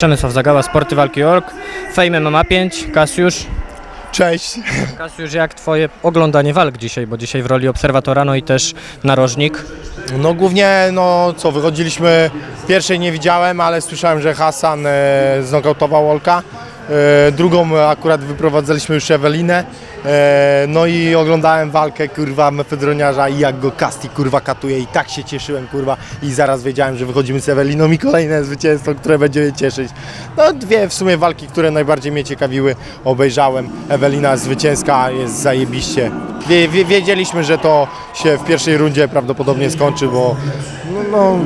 Przemysław Zagała, Sporty Walki Org, Fame MMA 5, Kasiusz. Cześć. Kasiusz, jak twoje oglądanie walk dzisiaj, bo dzisiaj w roli obserwatora, no i też narożnik. No głównie, no co, wychodziliśmy, pierwszej nie widziałem, ale słyszałem, że Hasan e, znokautował Olka. E, drugą akurat wyprowadzaliśmy już Ewelinę. E, no i oglądałem walkę, kurwa, mefedroniarza i jak go Kasti, kurwa, katuje i tak się cieszyłem, kurwa. I zaraz wiedziałem, że wychodzimy z Eweliną i kolejne zwycięstwo, które będzie mnie cieszyć. No dwie w sumie walki, które najbardziej mnie ciekawiły, obejrzałem. Ewelina zwycięska, jest zajebiście. Wie, wie, wiedzieliśmy, że to się w pierwszej rundzie prawdopodobnie skończy, bo no, no,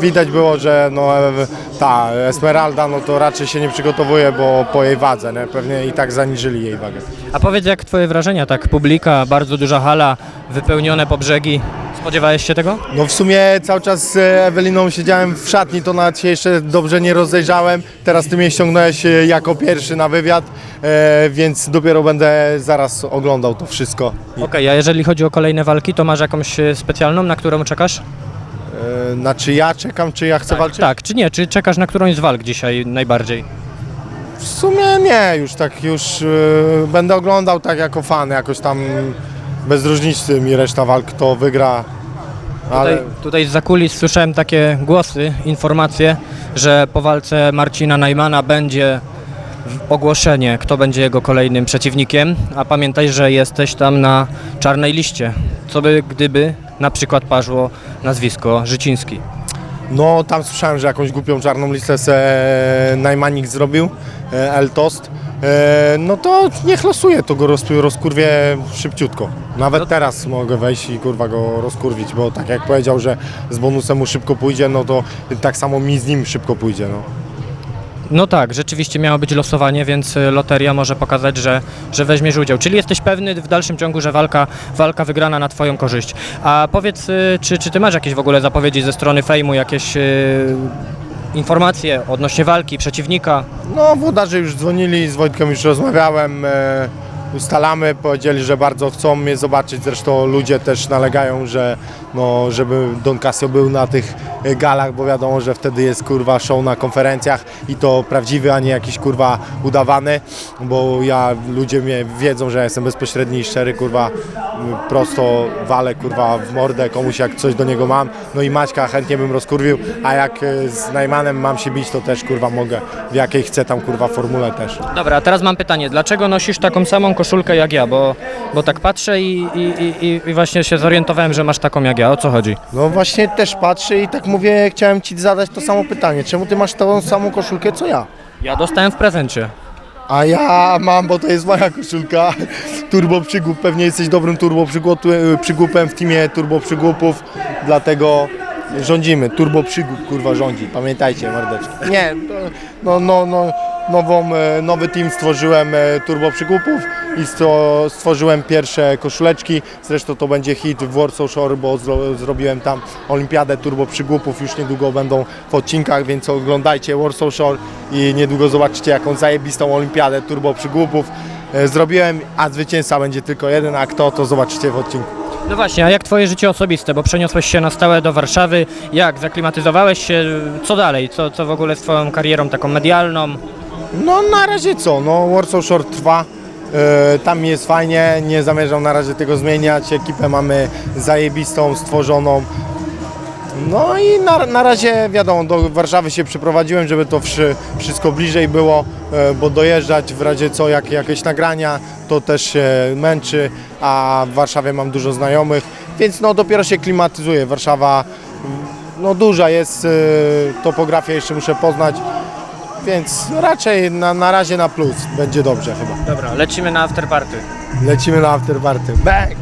widać było, że no, e, ta Esmeralda no to raczej się nie przygotowuje, bo po jej wadze, nie? pewnie i tak zaniżyli jej wagę. A powiedz, jak twoje wrażenia, tak publika, bardzo duża hala, wypełnione po brzegi. Spodziewałeś się tego? No w sumie cały czas z Eweliną siedziałem w szatni, to nawet się jeszcze dobrze nie rozejrzałem. Teraz ty mnie ściągnąłeś e, jako pierwszy na wywiad, e, więc dopiero będę zaraz oglądał to wszystko. Okej, a jeżeli chodzi o kolejne walki, to masz jakąś specjalną, na którą czekasz? E, na czy ja czekam, czy ja chcę walczyć? Tak, czy nie? Czy czekasz na którąś z walk dzisiaj najbardziej? W sumie nie, już tak już e, będę oglądał tak jako fan, jakoś tam bez różnicy mi reszta walk kto wygra. Ale Tutaj, tutaj z zakulis słyszałem takie głosy, informacje, że po walce Marcina Najmana będzie w- ogłoszenie, kto będzie jego kolejnym przeciwnikiem, a pamiętaj, że jesteś tam na czarnej liście. Co by, gdyby na przykład padło nazwisko Życiński? no tam słyszałem, że jakąś głupią czarną listę se Najmanik zrobił, e, El Tost. E, No to niech losuje, to go roz, rozkurwię szybciutko. Nawet teraz mogę wejść i kurwa go rozkurwić, bo tak jak powiedział, że z bonusem mu szybko pójdzie, no to tak samo mi z nim szybko pójdzie. No. No tak, rzeczywiście miało być losowanie, więc y, loteria może pokazać, że, że weźmiesz udział. Czyli jesteś pewny w dalszym ciągu, że walka, walka wygrana na Twoją korzyść. A powiedz, y, czy, czy Ty masz jakieś w ogóle zapowiedzi ze strony Fejmu, jakieś y, informacje odnośnie walki, przeciwnika? No, włodarze już dzwonili, z Wojtkiem już rozmawiałem, e, ustalamy, powiedzieli, że bardzo chcą mnie zobaczyć, zresztą ludzie też nalegają, że no, żeby Don Casio był na tych galach, bo wiadomo, że wtedy jest kurwa show na konferencjach i to prawdziwy, a nie jakiś kurwa udawany, bo ja, ludzie mnie wiedzą, że ja jestem bezpośredni i szczery, kurwa, prosto walę kurwa w mordę komuś jak coś do niego mam, no i Maćka chętnie bym rozkurwił, a jak e, z Najmanem mam się bić, to też kurwa mogę, w jakiej chcę tam kurwa formule też. Dobra, a teraz mam pytanie, dlaczego nosisz taką samą koszulkę jak ja? Bo, bo tak patrzę i, i, i, i właśnie się zorientowałem, że masz taką jak ja. O co chodzi? No właśnie też patrzę i tak mówię, chciałem Ci zadać to samo pytanie, czemu Ty masz tą samą koszulkę co ja? Ja dostałem w prezencie. A ja mam, bo to jest moja koszulka, turbo przygłup, pewnie jesteś dobrym turbo przygłup- przygłupem w teamie turbo przygłupów, dlatego rządzimy, turbo przygłup kurwa rządzi, pamiętajcie mordeczki. Nie, no, no, no, nową, e, nowy team stworzyłem e, turbo przygłupów i stworzyłem pierwsze koszuleczki, zresztą to będzie hit w Warsaw Shore, bo zro, zrobiłem tam olimpiadę turbo przygłupów, już niedługo będą w odcinkach, więc oglądajcie Warsaw Shore i niedługo zobaczycie jaką zajebistą olimpiadę turbo przygłupów. E, zrobiłem, a zwycięzca będzie tylko jeden, a kto to zobaczycie w odcinku. No właśnie, a jak twoje życie osobiste, bo przeniosłeś się na stałe do Warszawy, jak zaklimatyzowałeś się, co dalej, co, co w ogóle z twoją karierą taką medialną? No na razie co, no Warsaw Shore trwa, tam jest fajnie, nie zamierzam na razie tego zmieniać, ekipę mamy zajebistą, stworzoną. No i na, na razie wiadomo, do Warszawy się przeprowadziłem, żeby to wszy, wszystko bliżej było, e, bo dojeżdżać w razie co, jak jakieś nagrania, to też się męczy, a w Warszawie mam dużo znajomych, więc no dopiero się klimatyzuję. Warszawa no duża jest, e, topografię jeszcze muszę poznać, więc raczej na, na razie na plus, będzie dobrze chyba. Dobra, lecimy na afterparty. Lecimy na afterparty. Bang!